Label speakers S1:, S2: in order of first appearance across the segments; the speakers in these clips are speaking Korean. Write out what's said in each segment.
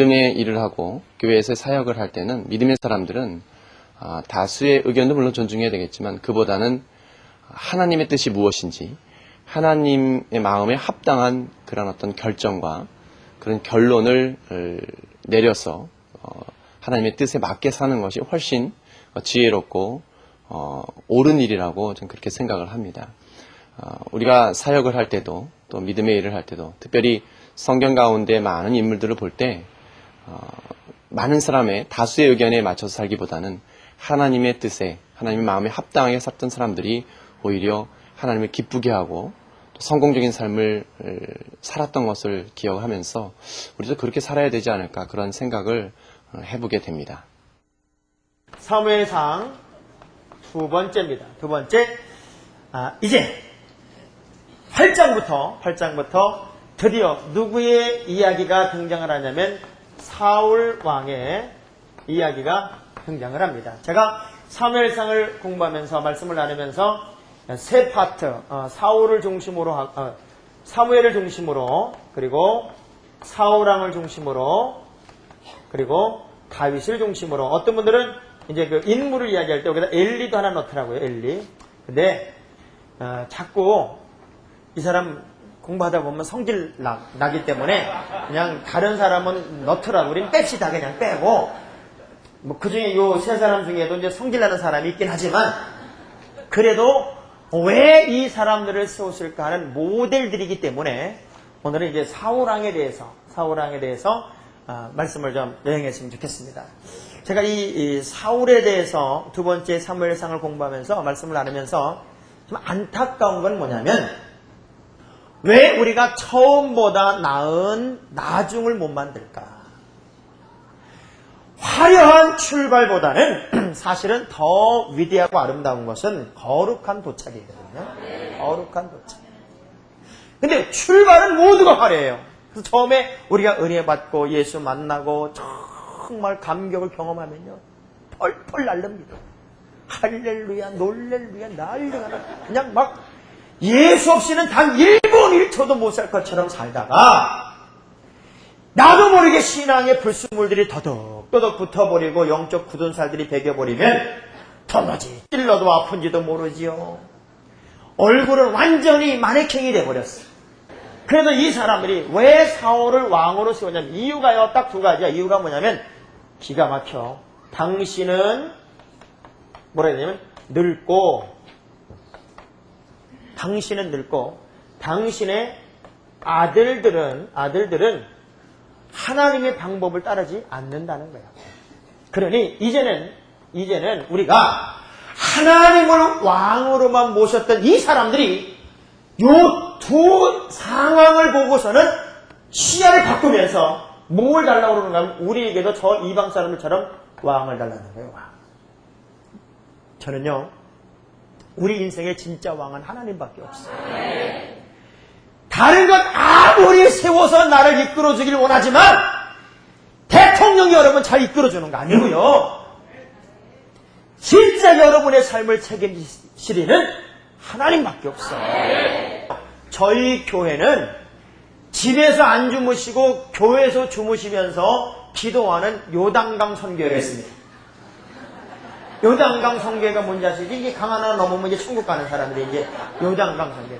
S1: 믿음의 일을 하고 교회에서 사역을 할 때는 믿음의 사람들은 아, 다수의 의견도 물론 존중해야 되겠지만 그보다는 하나님의 뜻이 무엇인지 하나님의 마음에 합당한 그런 어떤 결정과 그런 결론을 어, 내려서 어, 하나님의 뜻에 맞게 사는 것이 훨씬 어, 지혜롭고 어, 옳은 일이라고 저는 그렇게 생각을 합니다. 어, 우리가 사역을 할 때도 또 믿음의 일을 할 때도 특별히 성경 가운데 많은 인물들을 볼때 어, 많은 사람의 다수의 의견에 맞춰서 살기보다는 하나님의 뜻에 하나님의 마음에 합당하게 샀던 사람들이 오히려 하나님을 기쁘게 하고 또 성공적인 삶을 에, 살았던 것을 기억하면서 우리도 그렇게 살아야 되지 않을까 그런 생각을 어, 해보게 됩니다.
S2: 사무엘상 두 번째입니다. 두 번째, 아, 이제 8장부터 8장부터 드디어 누구의 이야기가 등장을 하냐면 사울 왕의 이야기가 등장을 합니다. 제가 사무엘상을 공부하면서 말씀을 나누면서 세 파트 어, 사울을 중심으로 하- 어, 사무엘을 중심으로 그리고 사울 왕을 중심으로 그리고 다윗을 중심으로 어떤 분들은 이제 그 인물을 이야기할 때 여기다 엘리도 하나 넣더라고요 엘리 근데 어, 자꾸 이 사람 공부하다 보면 성질 나, 나기 때문에 그냥 다른 사람은 넣더라고 우린 뺍시다 그냥 빼고 뭐 그중에 요 세 사람 중에도 이제 성질 나는 사람이 있긴 하지만 그래도 왜 이 사람들을 세웠을까 하는 모델들이기 때문에 오늘은 이제 사울왕에 대해서 사울왕에 대해서 아, 말씀을 좀 여행했으면 좋겠습니다. 제가 이, 이 사울에 대해서 두 번째 사무엘상을 공부하면서 말씀을 나누면서 좀 안타까운 건 뭐냐면 왜 우리가 처음보다 나은 나중을 못 만들까? 화려한 출발보다는 사실은 더 위대하고 아름다운 것은 거룩한 도착이거든요. 거룩한 도착. 근데 출발은 모두가 화려해요. 그래서 처음에 우리가 은혜 받고 예수 만나고 정말 감격을 경험하면요. 펄펄 날릅니다. 할렐루야, 놀렐루야, 난리가 나. 그냥 막 예수 없이는 단 1분 1초도 못 살 것처럼 살다가 나도 모르게 신앙의 불순물들이 더덕더덕 붙어버리고 영적 굳은 살들이 배겨버리면 도무지 찔러도 아픈지도 모르지요. 얼굴은 완전히 마네킹이 돼버렸어. 그래서 이 사람들이 왜 사울을 왕으로 세웠냐면 이유가요 딱 두 가지야. 이유가 뭐냐면 기가 막혀. 당신은 뭐라 해야 되냐면 늙고 당신은 늙고 당신의 아들들은 아들들은 하나님의 방법을 따르지 않는다는 거야. 그러니 이제는 이제는 우리가 하나님을 왕으로만 모셨던 이 사람들이 요 두 상황을 보고서는 시야를 바꾸면서 뭘 달라고 그러는가 하면 우리에게도 저 이방 사람들처럼 왕을 달라는 거예요. 왕. 저는요 우리 인생의 진짜 왕은 하나님밖에 없어요. 다른 것 아무리 세워서 나를 이끌어주길 원하지만 대통령이 여러분 잘 이끌어주는 거 아니고요. 진짜 여러분의 삶을 책임지시리는 하나님밖에 없어요. 저희 교회는 집에서 안 주무시고 교회에서 주무시면서 기도하는 요단강 선교를 했습니다. 요단강 선교가 뭔지 아시지? 이게 강 하나 넘으면 이제 천국 가는 사람들이 이제 요단강 선교.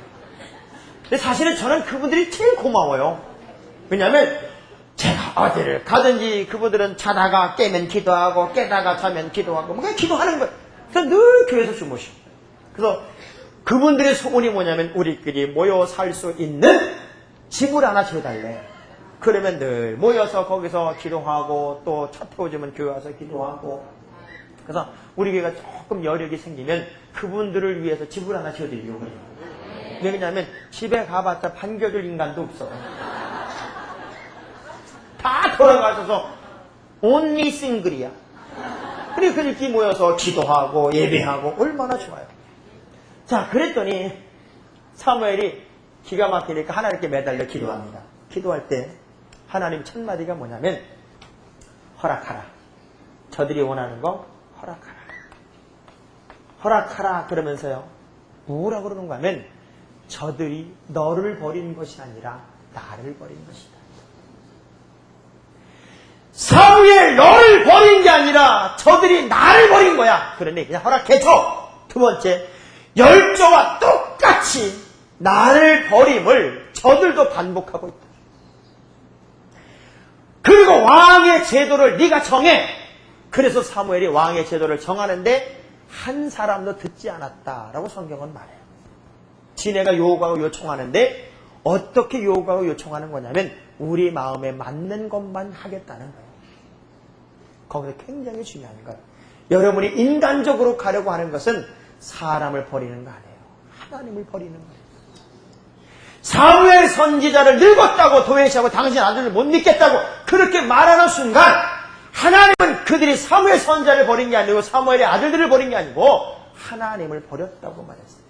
S2: 근데 사실은 저는 그분들이 제일 고마워요. 왜냐하면 제가 어디를 가든지 그분들은 자다가 깨면 기도하고 깨다가 자면 기도하고 뭐 그냥 기도하는 거예요. 그래서 늘 교회에서 주무시고. 그래서 그분들의 소원이 뭐냐면 우리끼리 모여 살 수 있는 집을 하나 지어달래. 그러면 늘 모여서 거기서 기도하고 또 차 태워주면 교회 와서 기도하고 그래서 우리 교회가 조금 여력이 생기면 그분들을 위해서 집을 하나 지어드리려고 해요. 왜냐하면 집에 가봤자 반겨줄 인간도 없어. 다 돌아가셔서 온리 싱글이야. 그리고 그들끼리 모여서 기도하고 예배하고 얼마나 좋아요. 자, 그랬더니 사무엘이 기가 막히니까 하나님께 매달려 기도합니다. 기도할 때 하나님 첫 마디가 뭐냐면 허락하라. 저들이 원하는 거 허락하라. 허락하라 그러면서요. 뭐라 그러는가 하면 저들이 너를 버린 것이 아니라 나를 버린 것이다. 사무엘 너를 버린 게 아니라 저들이 나를 버린 거야. 그러니 그냥 허락해줘. 두 번째, 열조와 똑같이 나를 버림을 저들도 반복하고 있다. 그리고 왕의 제도를 네가 정해. 그래서 사무엘이 왕의 제도를 정하는데 한 사람도 듣지 않았다라고 성경은 말해요. 지네가 요구하고 요청하는데 어떻게 요구하고 요청하는 거냐면 우리 마음에 맞는 것만 하겠다는 거예요. 거기서 굉장히 중요한 거예요. 여러분이 인간적으로 가려고 하는 것은 사람을 버리는 거 아니에요. 하나님을 버리는 거예요. 사무엘 선지자를 늙었다고 도외시하고 당신 아들을 못 믿겠다고 그렇게 말하는 순간 하나님은 그들이 사무엘 선지자를 버린 게 아니고 사무엘의 아들들을 버린 게 아니고 하나님을 버렸다고 말했어요.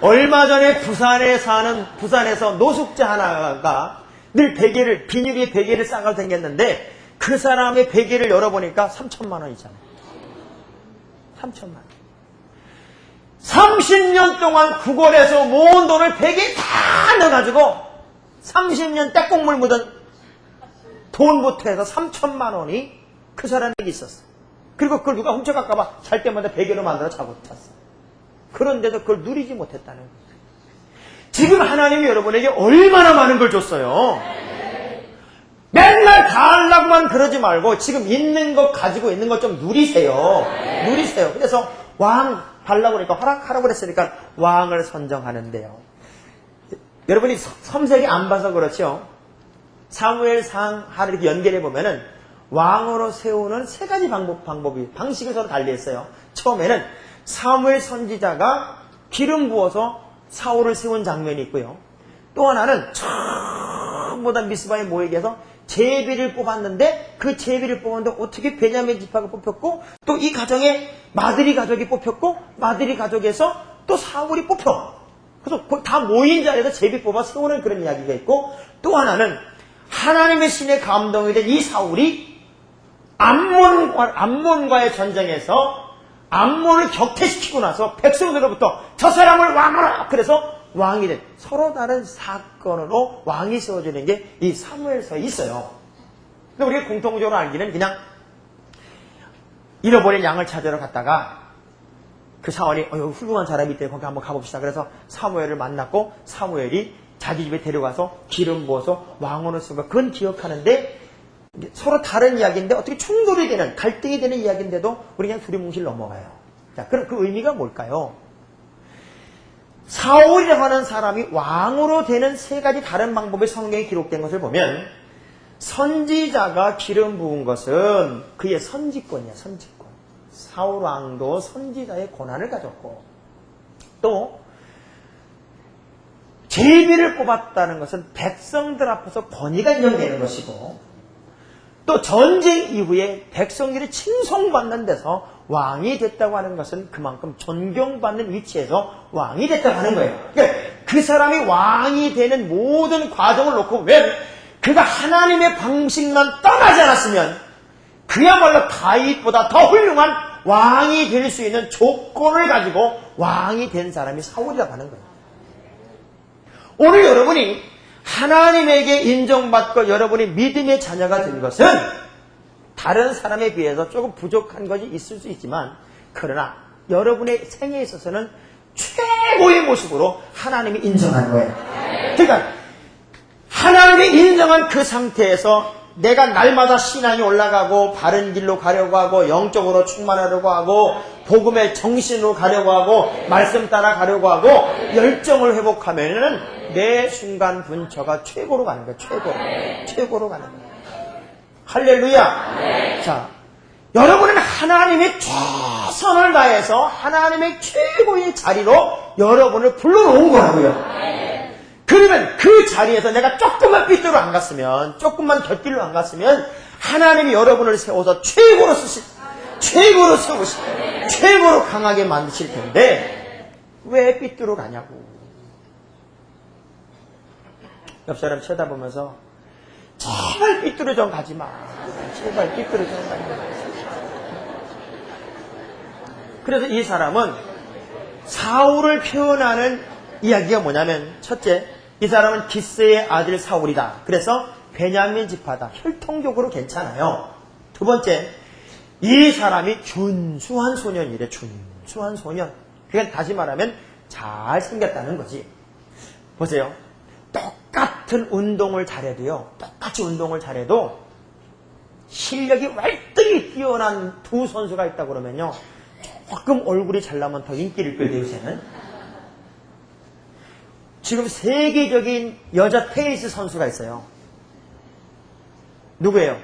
S2: 얼마 전에 부산에 사는 부산에서 노숙자 하나가 늘 베개를 비닐에 베개를 싸가 생겼는데 그 사람의 베개를 열어보니까 3천만 원이잖아요. 3천만 원. 30년 동안 구걸해서 모은 돈을 베개에 다 넣어가지고 30년 떼국물 묻은 돈부터 해서 3천만 원이 그 사람에게 있었어. 그리고 그걸 누가 훔쳐갈까봐 잘 때마다 베개로 만들어 자고 잤어. 그런데도 그걸 누리지 못했다는 거예요. 지금 하나님이 여러분에게 얼마나 많은 걸 줬어요. 맨날 다 하려고만 그러지 말고 지금 있는 것 가지고 있는 것 좀 누리세요. 누리세요. 그래서 왕 달라고 그러니까 허락하라고 그랬으니까 왕을 선정하는데요. 여러분이 섬세하게 안 봐서 그렇죠. 사무엘상 하를 이렇게 연결해 보면은 왕으로 세우는 세 가지 방법, 방법이, 방식이 서로 달리했어요. 처음에는 사무엘 선지자가 기름 부어서 사울을 세운 장면이 있고요. 또 하나는 처음보다 미스바에 모에게서 제비를 뽑았는데 그 제비를 뽑았는데 어떻게 베냐민 지파가 뽑혔고 또 이 가정에 마드리 가족이 뽑혔고 마드리 가족에서 또 사울이 뽑혀. 그래서 다 모인 자리에서 제비 뽑아 세우는 그런 이야기가 있고 또 하나는 하나님의 신의 감동이 된 이 사울이 암몬과, 암몬과의 전쟁에서 암몬을 격퇴시키고 나서 백성들로부터 저 사람을 왕으로 그래서 왕이 된 서로 다른 사건으로 왕이 세워지는 게 이 사무엘서에 있어요. 근데 우리가 공통적으로 알기는 그냥 잃어버린 양을 찾으러 갔다가 그 사원이 어, 훌륭한 사람이 있대 거기 한번 가봅시다. 그래서 사무엘을 만났고 사무엘이 자기 집에 데려가서 기름 부어서 왕으로 쓴거 그건 기억하는데 서로 다른 이야기인데 어떻게 충돌이 되는 갈등이 되는 이야기인데도 우리 그냥 두리뭉실 넘어가요. 자, 그럼 그 의미가 뭘까요? 사울이라고 하는 사람이 왕으로 되는 세 가지 다른 방법의 성경에 기록된 것을 보면 선지자가 기름 부은 것은 그의 선지권이야, 선지권. 사울 왕도 선지자의 권한을 가졌고 또 제비를 뽑았다는 것은 백성들 앞에서 권위가 인정되는 것이고 또 전쟁 이후에 백성들이 칭송받는 데서 왕이 됐다고 하는 것은 그만큼 존경받는 위치에서 왕이 됐다고 하는 거예요. 그러니까 그 사람이 왕이 되는 모든 과정을 놓고 보면 그가 하나님의 방식만 떠나지 않았으면 그야말로 다윗보다 더 훌륭한 왕이 될 수 있는 조건을 가지고 왕이 된 사람이 사울이라고 하는 거예요. 오늘 여러분이 하나님에게 인정받고 여러분이 믿음의 자녀가 된 것은 다른 사람에 비해서 조금 부족한 것이 있을 수 있지만 그러나 여러분의 생애에 있어서는 최고의 모습으로 하나님이 인정한 거예요. 그러니까 하나님이 인정한 그 상태에서 내가 날마다 신앙이 올라가고 바른 길로 가려고 하고 영적으로 충만하려고 하고 복음의 정신으로 가려고 하고 말씀 따라 가려고 하고 열정을 회복하면은 내 순간 분처가 최고로 가는 거예요. 최고로. 최고로 가는 거예요. 할렐루야. 자, 여러분은 하나님의 최선을 다해서 하나님의 최고의 자리로 여러분을 불러놓은 거라고요. 그러면 그 자리에서 내가 조금만 삐뚤어 안 갔으면, 조금만 곁길로 안 갔으면, 하나님이 여러분을 세워서 최고로 쓰실, 최고로 세우실, 최고로 강하게 만드실 텐데, 왜 삐뚤어 가냐고. 옆 사람 쳐다보면서, 제발 삐뚤어 좀 가지 마. 제발 삐뚤어 좀 가지 마. 그래서 이 사람은 사울을 표현하는 이야기가 뭐냐면 첫째, 이 사람은 기스의 아들 사울이다. 그래서 베냐민 지파다. 혈통적으로 괜찮아요. 두 번째, 이 사람이 준수한 소년이래. 준수한 소년. 그러니까 다시 말하면 잘 생겼다는 거지. 보세요. 똑같은 운동을 잘해도요. 똑같이 운동을 잘해도 실력이 월등히 뛰어난 두 선수가 있다 그러면요. 조금 얼굴이 잘나면 더 인기를 끌게 요새는. 지금 세계적인 여자 테니스 선수가 있어요. 누구예요?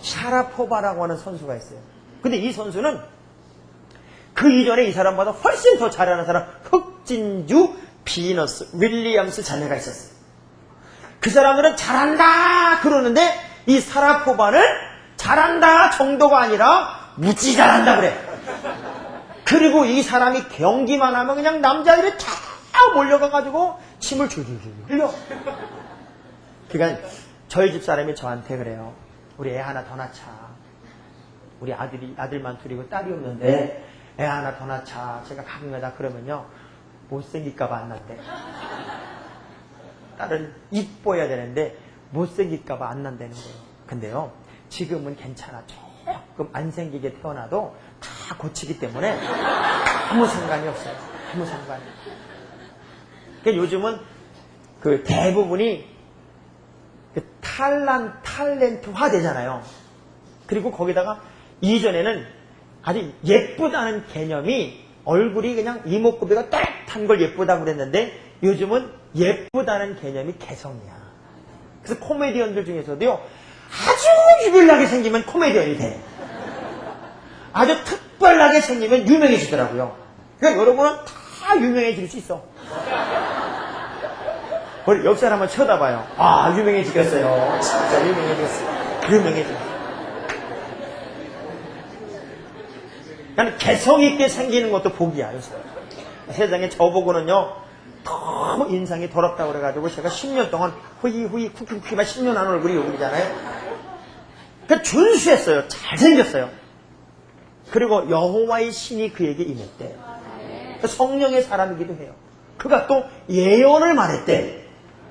S2: 샤라포바라고 하는 선수가 있어요. 근데 이 선수는 그 이전에 이 사람보다 훨씬 더 잘하는 사람 흑진주 비너스 윌리엄스 자매가 있었어요. 그 사람들은 잘한다 그러는데 이 사라포바는 잘한다 정도가 아니라 무지 잘한다 그래. 그리고 이 사람이 경기만 하면 그냥 남자들이 다 몰려가가지고 침을 줄줄줄 흘려. 그러니까 저희 집 사람이 저한테 그래요. 우리 애 하나 더 낳자. 우리 아들이 아들만 둘이고 딸이 없는데 애 하나 더 낳자. 제가 가끔가다 그러면요 못생길까봐 안 낳대. 딸은 이뻐야 되는데 못생길까봐 안 난다는 거예요. 근데요 지금은 괜찮아. 조금 안 생기게 태어나도 다 고치기 때문에 아무 상관이 없어요. 아무 상관이. 그러니까 요즘은 그 대부분이 그 탈란 탤런트화 되잖아요. 그리고 거기다가 이전에는 아주 예쁘다는 개념이 얼굴이 그냥 이목구비가 뚜렷한 걸 예쁘다고 그랬는데 요즘은 예쁘다는 개념이 개성이야. 그래서 코미디언들 중에서도요 아주 유별나게 생기면 코미디언이 돼. 아주 특별하게 생기면 유명해지더라고요. 그러니까 여러분은 다 유명해질 수 있어. 우리 옆 사람 한번 쳐다봐요. 아, 유명해지겠어요. 진짜 유명해지겠어요. 유명해지겠어요. 그러니까 개성 있게 생기는 것도 복이야, 요새. 세상에 저보고는요, 너무 인상이 더럽다고 그래가지고 제가 10년 동안 후이후이 쿡쿡쿡만 10년 한 얼굴이 여기잖아요. 그 준수했어요. 잘생겼어요. 그리고 여호와의 신이 그에게 임했대. 그 성령의 사람이기도 해요. 그가 또 예언을 말했대.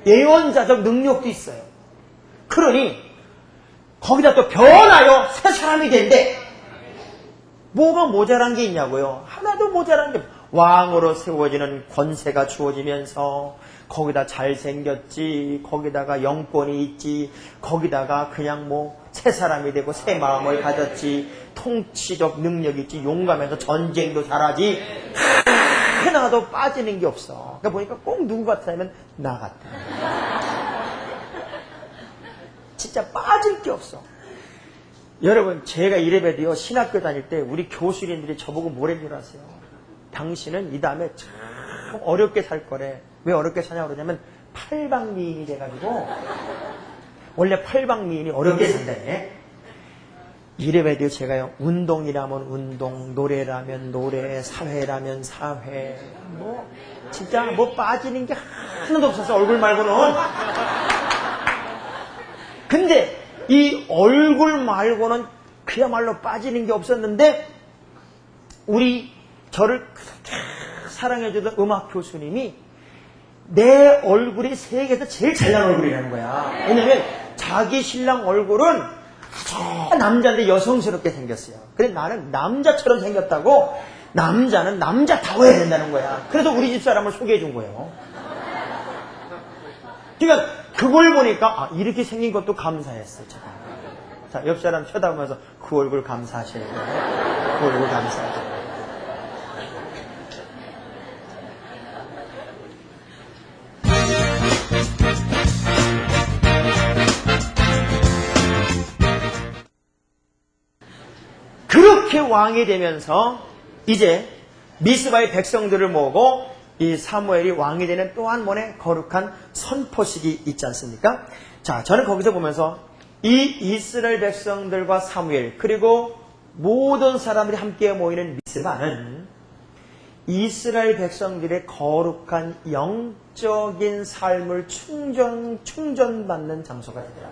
S2: 예언자적 능력도 있어요. 그러니 거기다 또 변하여 새 사람이 된대. 뭐가 모자란 게 있냐고요? 하나도 모자란 게 왕으로 세워지는 권세가 주어지면서 거기다 잘생겼지, 거기다가 영권이 있지, 거기다가 그냥 뭐 새 사람이 되고 새 마음을 가졌지, 통치적 능력이 있지, 용감해서 전쟁도 잘하지, 하나도 빠지는 게 없어. 그러니까 보니까 꼭 누구 같냐면 나 같아. 진짜 빠질 게 없어. 여러분, 제가 이래봬도요, 신학교 다닐 때 우리 교수님들이 저보고 뭐랬줄 아세요? 당신은 이 다음에 참 어렵게 살 거래. 왜 어렵게 사냐고 그러냐면, 팔방미인이 돼가지고, 원래 팔방미인이 어렵게 산다네. 이래봬도 제가요, 운동이라면 운동, 노래라면 노래, 사회라면 사회, 뭐, 진짜 뭐 빠지는 게 하나도 없었어, 얼굴 말고는. 근데 이 얼굴 말고는 그야말로 빠지는 게 없었는데 우리 저를 사랑해주던 음악 교수님이 내 얼굴이 세계에서 제일 잘난 얼굴이라는 거야. 왜냐면 자기 신랑 얼굴은 아주 남자인데 여성스럽게 생겼어요. 그래 나는 남자처럼 생겼다고 남자는 남자다워야 된다는 거야. 그래서 우리 집 사람을 소개해 준 거예요. 그러니까 그걸 보니까 아, 이렇게 생긴 것도 감사했어요. 제가. 자, 옆 사람 쳐다보면서 그 얼굴 감사하셔야 돼요. 그 얼굴 감사하셔야 왕이 되면서 이제 미스바의 백성들을 모으고 이 사무엘이 왕이 되는 또 한 번의 거룩한 선포식이 있지 않습니까? 자, 저는 거기서 보면서 이 이스라엘 백성들과 사무엘 그리고 모든 사람들이 함께 모이는 미스바는 이스라엘 백성들의 거룩한 영적인 삶을 충전, 충전받는 장소가 되더라.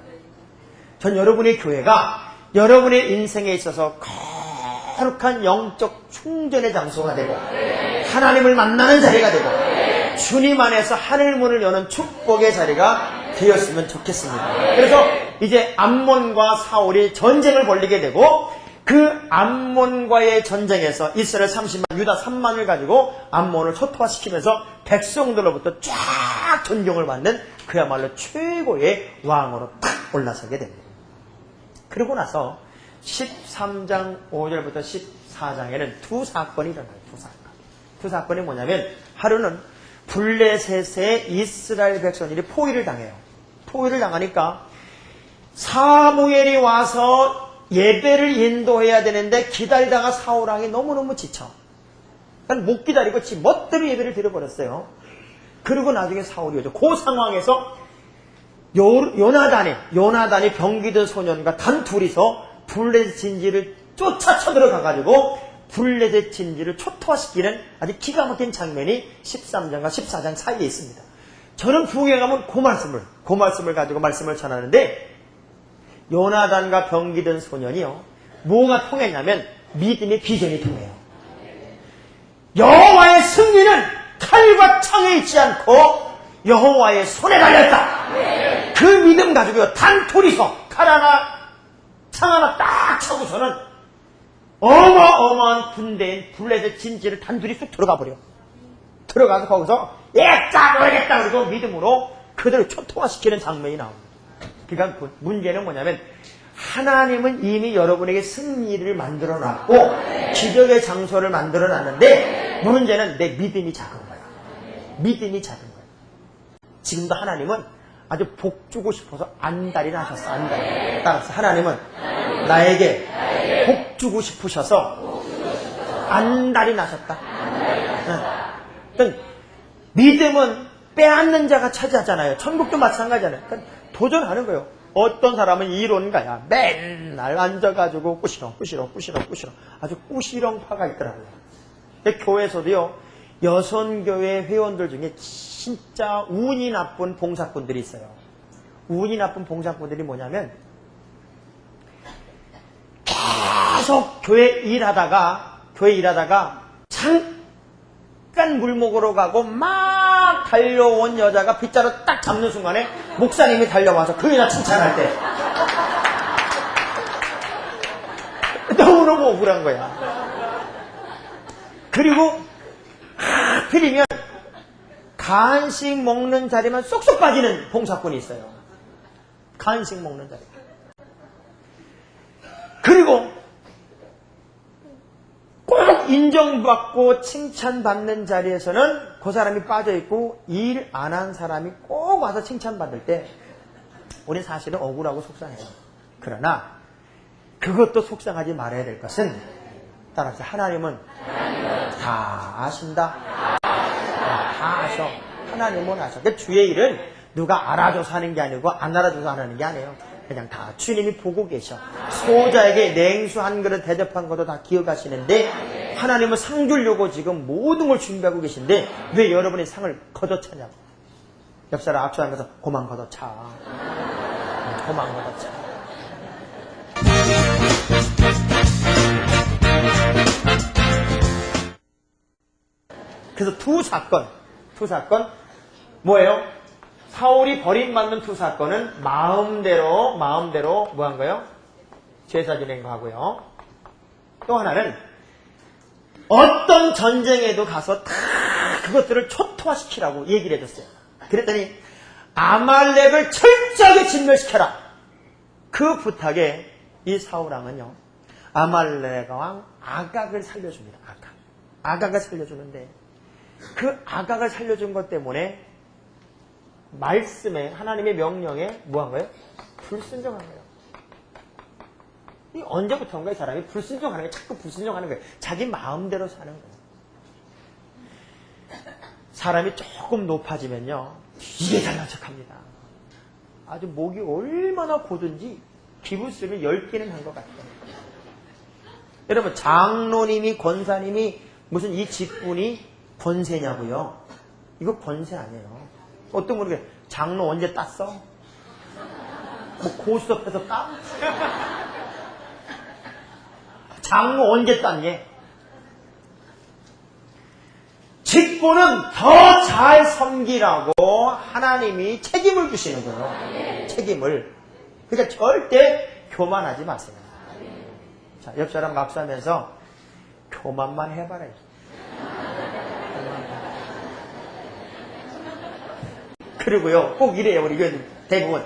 S2: 전 여러분의 교회가 여러분의 인생에 있어서 거룩한 영적 충전의 장소가 되고 하나님을 만나는 자리가 되고 주님 안에서 하늘 문을 여는 축복의 자리가 되었으면 좋겠습니다. 그래서 이제 암몬과 사울이 전쟁을 벌리게 되고 그 암몬과의 전쟁에서 이스라엘 30만, 유다 3만을 가지고 암몬을 초토화시키면서 백성들로부터 쫙 존경을 받는 그야말로 최고의 왕으로 탁 올라서게 됩니다. 그러고 나서 13장 5절부터 14장에는 두 사건이 일어나요. 두 사건. 두 사건이 뭐냐면 하루는 블레셋의 이스라엘 백성들이 포위를 당해요. 포위를 당하니까 사무엘이 와서 예배를 인도해야 되는데 기다리다가 사울왕이 너무너무 지쳐. 못 기다리고 지 멋대로 예배를 드려버렸어요. 그리고 나중에 사울이 오죠. 그 상황에서 요, 요나단이, 요나단이 병기든 소년과 단 둘이서 블레셋 진지를 쫓아 쳐들어가가지고 블레셋 진지를 초토화시키는 아주 기가 막힌 장면이 13장과 14장 사이에 있습니다. 저는 부흥에 가면 그 말씀을, 그 말씀을 가지고 말씀을 전하는데 요나단과 병기든 소년이요. 뭐가 통했냐면 믿음의 비전이 통해요. 여호와의 승리는 칼과 창에 있지 않고 여호와의 손에 달렸다. 그 믿음 가지고요. 단 둘이서 칼 하나, 창 하나 딱 차고서는 어마어마한 군대인 블레셋 진지를 단둘이 쑥 들어가 버려. 들어가서 거기서 예짜 모르겠다 그리고 믿음으로 그들을 초토화시키는 장면이 나옵니다. 그러니까 그 문제는 뭐냐면 하나님은 이미 여러분에게 승리를 만들어 놨고 기적의 장소를 만들어 놨는데 문제는 내 믿음이 작은 거야. 믿음이 작은 거야. 지금도 하나님은 아주 복 주고 싶어서 안달이 나셨어. 안달. 따라서 하나님은 나에게 복 주고 싶으셔서 안달이 나셨다. 믿음은 빼앗는 자가 차지하잖아요. 천국도 마찬가지잖아요. 그러니까 도전하는 거예요. 어떤 사람은 이론가야. 맨날 앉아가지고 꾸시렁, 꾸시렁, 꾸시렁, 꾸시렁. 아주 꾸시렁파가 있더라고요. 교회에서도요, 여선교회 회원들 중에 진짜 운이 나쁜 봉사꾼들이 있어요. 운이 나쁜 봉사꾼들이 뭐냐면, 계속 교회 일하다가, 교회 일하다가, 잠깐 물 먹으러 가고 막 달려온 여자가 빗자루 딱 잡는 순간에 목사님이 달려와서 그 여자 칭찬할 때 너무너무 억울한 거야. 그리고 하필이면 간식 먹는 자리만 쏙쏙 빠지는 봉사꾼이 있어요. 간식 먹는 자리. 그리고 꼭 인정받고 칭찬받는 자리에서는 그 사람이 빠져있고 일 안 한 사람이 꼭 와서 칭찬받을 때 우리 사실은 억울하고 속상해요. 그러나 그것도 속상하지 말아야 될 것은 따라서 하나님은 다 아신다. 다 아셔. 하나님은 아셔. 그 주의 일은 누가 알아줘서 하는 게 아니고 안 알아줘서 하는 게 아니에요. 그냥 다 주님이 보고 계셔. 소자에게 냉수 한 그릇 대접한 것도 다 기억하시는데 하나님은 상 주려고 지금 모든 걸 준비하고 계신데 왜 여러분이 상을 걷어차냐고. 옆사람 악수하면서 고만 걷어차. 고만 걷어차. 그래서 두 사건, 두 사건 뭐예요? 사울이 버림받는 두 사건은 마음대로 마음대로 뭐 한 거예요? 제사 지낸 거 하고요. 또 하나는 어떤 전쟁에도 가서 다 그것들을 초토화시키라고 얘기를 해줬어요. 그랬더니 아말렉을 철저하게 진멸시켜라. 그 부탁에 이 사울왕은요. 아말렉 왕 아각을 살려줍니다. 아각. 아각을 살려주는데 그 아각을 살려준 것 때문에 말씀에 하나님의 명령에 뭐한 거예요? 불순종한 거예요. 이 언제부터인가 이 사람이 불순종하는 거예요. 자꾸 불순종하는 거예요. 자기 마음대로 사는 거예요. 사람이 조금 높아지면요. 이게 잘난 척합니다. 아주 목이 얼마나 고든지 기분 쓰면 열 개는 한 것 같아요. 여러분 장로님이 권사님이 무슨 이 직분이 권세냐고요? 이거 권세 아니에요. 어떤 분이 장로 언제 땄어? 뭐 고수 앞에서 따? 장로 언제 땄니? 직분 직분은 더 잘 섬기라고 하나님이 책임을 주시는 거예요. 책임을. 그러니까 절대 교만하지 마세요. 자, 옆 사람 각수하면서 교만만 해봐라. 그리고요, 꼭 이래요, 우리 대부분.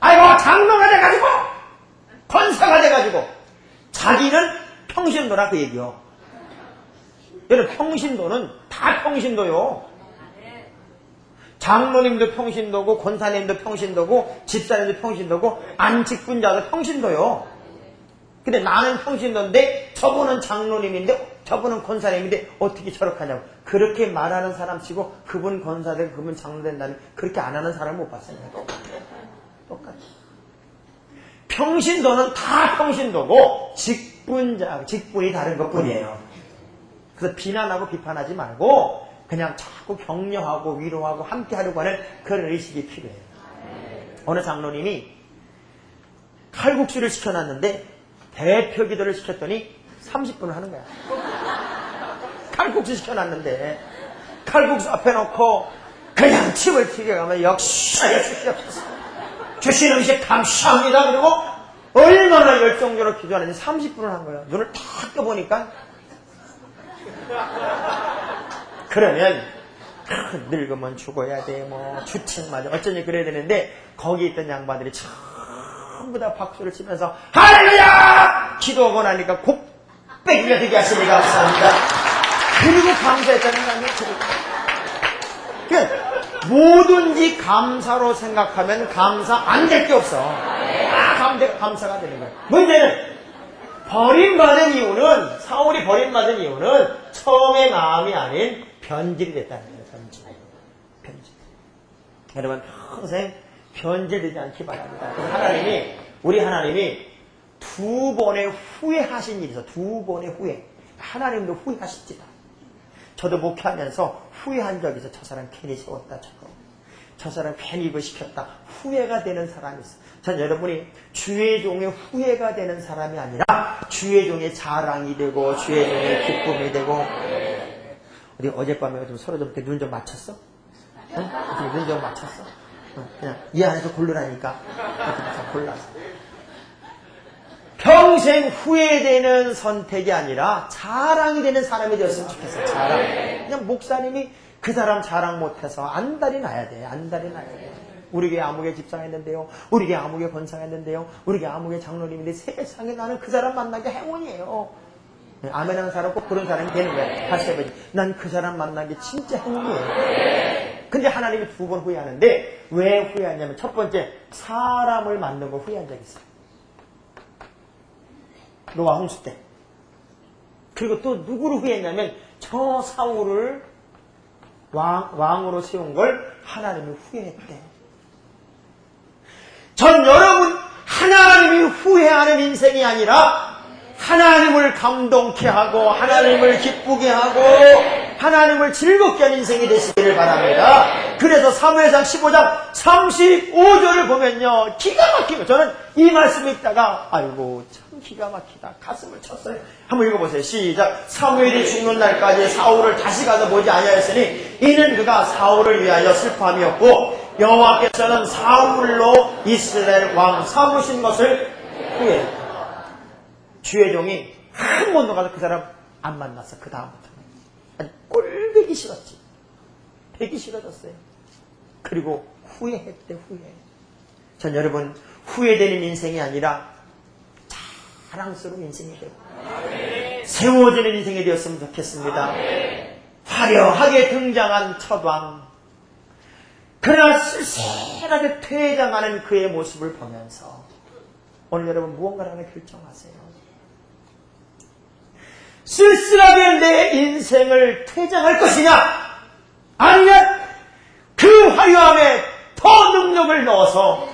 S2: 아이고, 장로가 돼가지고, 권사가 돼가지고, 자기는 평신도라 그 얘기요. 여러분, 평신도는 다 평신도요. 장로님도 평신도고, 권사님도 평신도고, 집사님도 평신도고, 안직분자도 평신도요. 근데 나는 평신도인데, 저분은 장로님인데, 저분은 권사님인데, 어떻게 저렇게 하냐고. 그렇게 말하는 사람 치고, 그분 권사되고, 그분 장로 된다는, 그렇게 안 하는 사람 못 봤어요. 똑같아요. 똑같아. 평신도는 다 평신도고, 직 분자, 직분이 다른 것 뿐이에요. 그래서 비난하고 비판하지 말고 그냥 자꾸 격려하고 위로하고 함께 하려고 하는 그런 의식이 필요해요. 어느 장로님이 칼국수를 시켜놨는데 대표 기도를 시켰더니 30분을 하는 거야. 칼국수 시켜놨는데 칼국수 앞에 놓고 그냥 침을 튀겨가면 역시 역시 주신 음식 감사합니다. 그리고 얼마나 열정적으로 기도하는지 30분을 한 거예요. 눈을 탁 떠보니까 그러면 늙으면 죽어야 돼, 뭐 주책 맞아, 어쩐지 그래야 되는데 거기 있던 양반들이 전부 다 박수를 치면서 할렐루야 기도하고 나니까 곱빼기가 되게 하시니 감사합니다. 그리고 감사했다는 거 아니에요? 그러니까 뭐든지 감사로 생각하면 감사 안 될 게 없어. 다 감사, 감사가 되는 거야. 문제는 버림받은 이유는 사울이 버림받은 이유는 처음의 마음이 아닌 변질이 됐다는 거예요. 변질. 변질. 여러분 평생 변질되지 않기 바랍니다. 하나님이 우리 하나님이 두 번의 후회하신 일이 있어. 두 번의 후회. 하나님도 후회하십니다. 저도 목회하면서 후회한 적이 있어. 저 사람 괜히 세웠다. 저거. 저 사람 괜히 이거 시켰다. 후회가 되는 사람이 있어. 전 여러분이 주의 종의 후회가 되는 사람이 아니라 주의 종의 자랑이 되고 주의 종의 기쁨이 되고 어디 어젯밤에 좀 서로 좀 이렇게 눈 좀 맞췄어? 응? 어떻게 눈좀 맞췄어? 응, 그냥 이 안에서 고르라니까 좀 골라서 평생 후회되는 선택이 아니라 자랑이 되는 사람이 되었으면 좋겠어. 자랑. 그냥 목사님이 그 사람 자랑 못해서 안달이 나야 돼. 안달이 나야 돼. 우리 교회 아무개 집사했는데요. 우리 교회 아무개 권사했는데요. 우리 교회 아무개 장로님인데 세상에 나는 그 사람 만나기 행운이에요. 네, 아멘 하는 사람 꼭 그런 사람이 되는 거야. 다시 해보지. 난 그 사람 만나기 진짜 행운이에요. 근데 하나님이 두 번 후회하는데 왜 후회하냐면 첫 번째 사람을 만든 거 후회한 적 있어요. 노아 홍수 때. 그리고 또 누구를 후회했냐면 저 사울을 왕, 왕으로 세운 걸 하나님이 후회했대. 전 여러분 하나님이 후회하는 인생이 아니라 하나님을 감동케 하고 하나님을 기쁘게 하고 하나님을 즐겁게 하는 인생이 되시기를 바랍니다. 그래서 사무엘상 15장 35절을 보면요. 기가 막히고 저는 이 말씀 읽다가 아이고 참 기가 막히다. 가슴을 쳤어요. 한번 읽어보세요. 시작. 사무엘이 죽는 날까지 사울을 다시 가서 보지 아니하였으니 이는 그가 사울을 위하여 슬퍼함이었고 여호와께서는 사울로 이스라엘 왕 삼으신 것을 후회했다. 주의 종이 한 번도 가서 그 사람 안 만났어. 그 다음부터는. 아니, 꼴보기 싫었지. 되기 싫어졌어요. 그리고 후회했대, 후회. 전 여러분, 후회되는 인생이 아니라 자랑스러운 인생이 되고, 세워지는 인생이 되었으면 좋겠습니다. 화려하게 등장한 첫왕. 그러나 쓸쓸하게 퇴장하는 그의 모습을 보면서, 오늘 여러분 무언가를 하나 결정하세요. 쓸쓸하게 내 인생을 퇴장할 것이냐? 아니면 그 화려함에 더 능력을 넣어서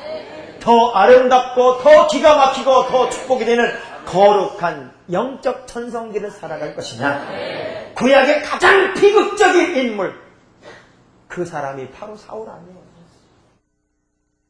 S2: 더 아름답고 더 기가 막히고 더 축복이 되는 거룩한 영적 천성기를 살아갈 것이냐? 구약의 가장 비극적인 인물 그 사람이 바로 사울 아니에요.